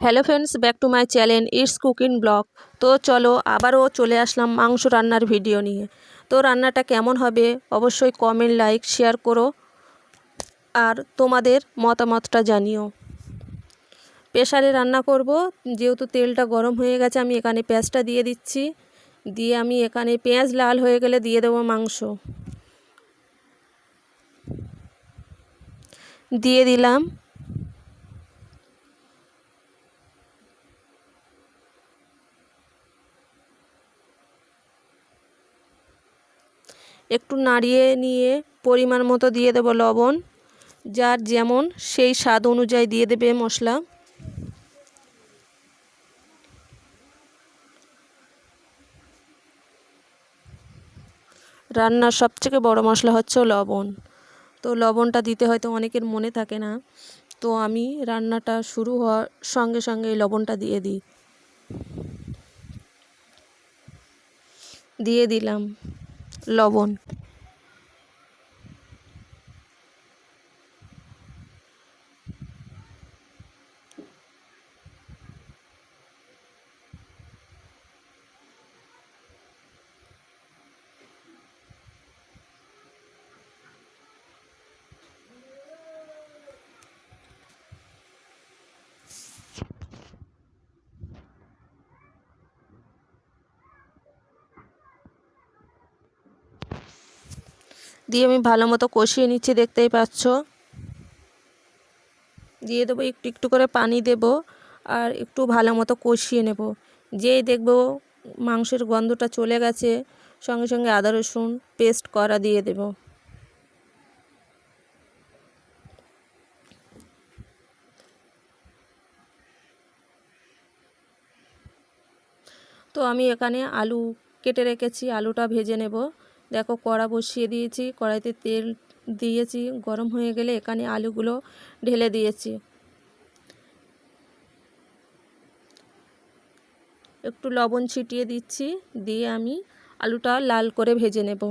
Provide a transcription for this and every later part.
Hello friends back to my channel it's cooking blog তো চলো, আবারও চলে আসলাম মাংস রান্নার ভিডিও নিয়ে। তো রান্নাটা কেমন হবে? অবশ্যই কমেন্ট লাইক শেয়ার করো। আর তোমাদের মতামতটা জানিও। প্রেশারে রান্না করব। যেহেতু তেলটা গরম হয়ে গেছে, আমি এখানে পেঁয়াজটা দিয়ে দিচ্ছি। দিয়ে আমি এখানে পেঁয়াজ লাল হয়ে গেলে দিয়ে দেবো মাংস। দিয়ে দিলাম একটু নাড়িয়ে নিয়ে পরিমাণ মতো দিয়ে দেবো লবণ। যার যেমন সেই স্বাদ অনুযায়ী দিয়ে দেবে মশলা। রান্নার সবথেকে বড় মশলা হচ্ছে লবণ। তো লবণটা দিতে হয়তো অনেকের মনে থাকে না। তো আমি রান্নাটা শুরু হওয়ার সঙ্গে সঙ্গে এই লবণটা দিয়ে দিই। দিয়ে দিলাম। লবণ দিয়ে আমি ভালো মতো কষিয়ে নিচ্ছি, দেখতেই পাচ্ছ। দিয়ে দেবো একটু একটু করে পানি দেব আর একটু ভালো মতো কষিয়ে নেব। যেই দেখব মাংসের গন্ধটা চলে গেছে, সঙ্গে সঙ্গে আদা রসুন পেস্ট করা দিয়ে দেব। তো আমি এখানে আলু কেটে রেখেছি, আলুটা ভেজে নেব। দেখো কড়া বসিয়ে দিয়েছি, কড়াইতে তেল দিয়েছি, গরম হয়ে গেলে এখানে আলুগুলো ঢেলে দিয়েছি। একটু লবণ ছিটিয়ে দিচ্ছি, দিয়ে আমি আলুটা লাল করে ভেজে নেব।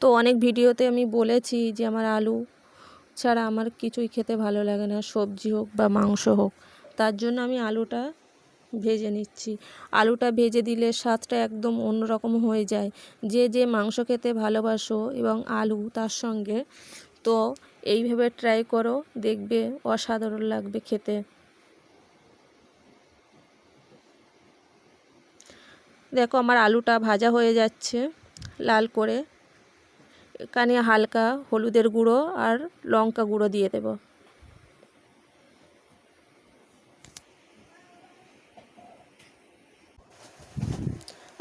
তো অনেক ভিডিওতে আমি বলেছি যে আমার আলু ছাড়া আমার কিছুই খেতে ভালো লাগে না, সবজি হোক বা মাংস হোক। তার জন্য আমি আলুটা ভেজে নিচ্ছি। আলুটা ভেজে দিলে স্বাদটা একদম অন্যরকম হয়ে যায়। যে যে মাংস খেতে ভালোবাসো এবং আলু তার সঙ্গে, তো এইভাবে ট্রাই করো, দেখবে অসাধারণ লাগবে খেতে। দেখো আমার আলুটা ভাজা হয়ে যাচ্ছে, লাল করে। এখানে হালকা হলুদের গুঁড়ো আর লঙ্কা গুঁড়ো দিয়ে দেবো।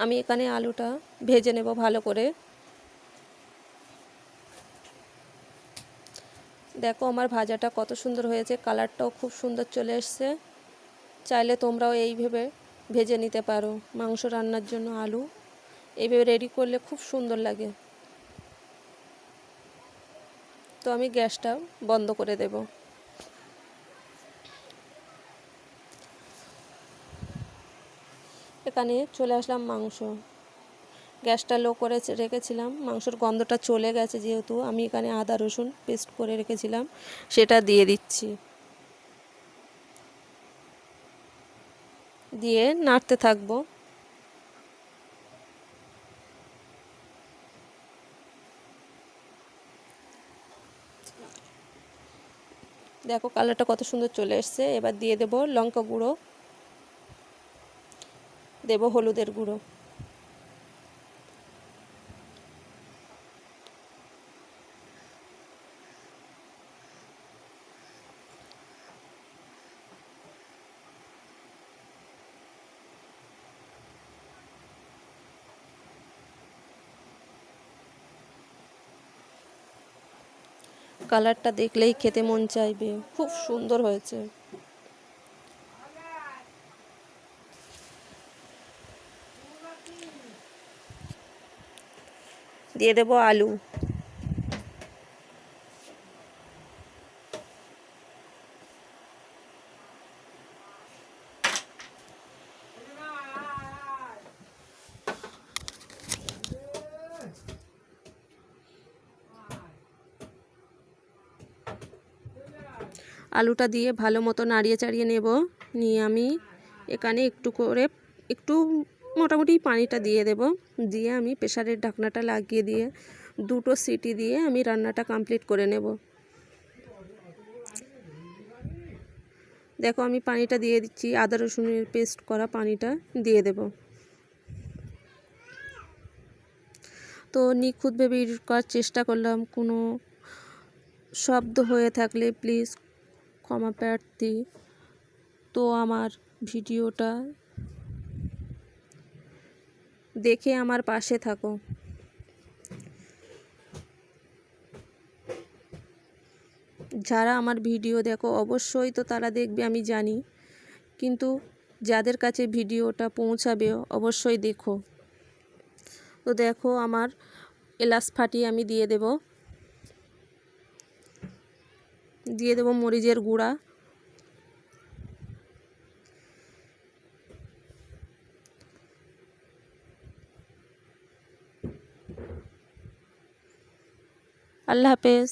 আমি এখানে আলুটা ভেজে নেব ভালো করে। দেখো আমার ভাজাটা কত সুন্দর হয়েছে, কালারটাও খুব সুন্দর চলে এসছে। চাইলে তোমরাও এইভাবে ভেজে নিতে পারো মাংস রান্নার জন্য আলু। এইভাবে রেডি করলে খুব সুন্দর লাগে। তো আমি গ্যাসটা বন্ধ করে দেবো। এখানে চলে আসলাম মাংস। গ্যাসটা লো করে রেখেছিলাম। মাংসর গন্ধটা চলে গেছে যেহেতু, আমি এখানে আদা, রসুন পেস্ট করে রেখেছিলাম। সেটা দিয়ে দিচ্ছি। দিয়ে নাড়তে থাকব। দেখো কালারটা কত সুন্দর চলে এসছে। এবার দিয়ে দেব লঙ্কা গুঁড়ো। দেব হলুদের গুঁড়ো। কালারটা দেখলেই খেতে মন চাইবে। খুব সুন্দর হয়েছে। দিয়ে দেব আলু। আলুটা দিয়ে ভালো মতো নাড়িয়ে চাড়িয়ে নেব। নিয়ে আমি এখানে একটু করে, একটু মোটামুটি পানিটা দিয়ে দেব। দিয়ে আমি প্রেশারের ঢাকনাটা লাগিয়ে দিয়ে দুটো সিটি দিয়ে আমি রান্নাটা কমপ্লিট করে নেব। দেখো আমি পানিটা দিয়ে দিচ্ছি, আদা রসুনের পেস্ট করা পানিটা দিয়ে দেব। তো নিখুঁতভাবে এডিট করার চেষ্টা করলাম, কোনো শব্দ হয়ে থাকলে প্লিজ ক্ষমা প্রার্থী। তো আমার ভিডিওটা দেখে আমার পাশে থাকো। যারা আমার ভিডিও দেখো, অবশ্যই তো তারা দেখবে, আমি জানি। কিন্তু যাদের কাছে ভিডিওটা পৌঁছাবে, অবশ্যই দেখো। তো দেখো, আমার এলাচ ফাটিয়ে আমি দিয়ে দেব। দিয়ে দেব মরিচের গুঁড়া। আল্লাহ হাফেজ।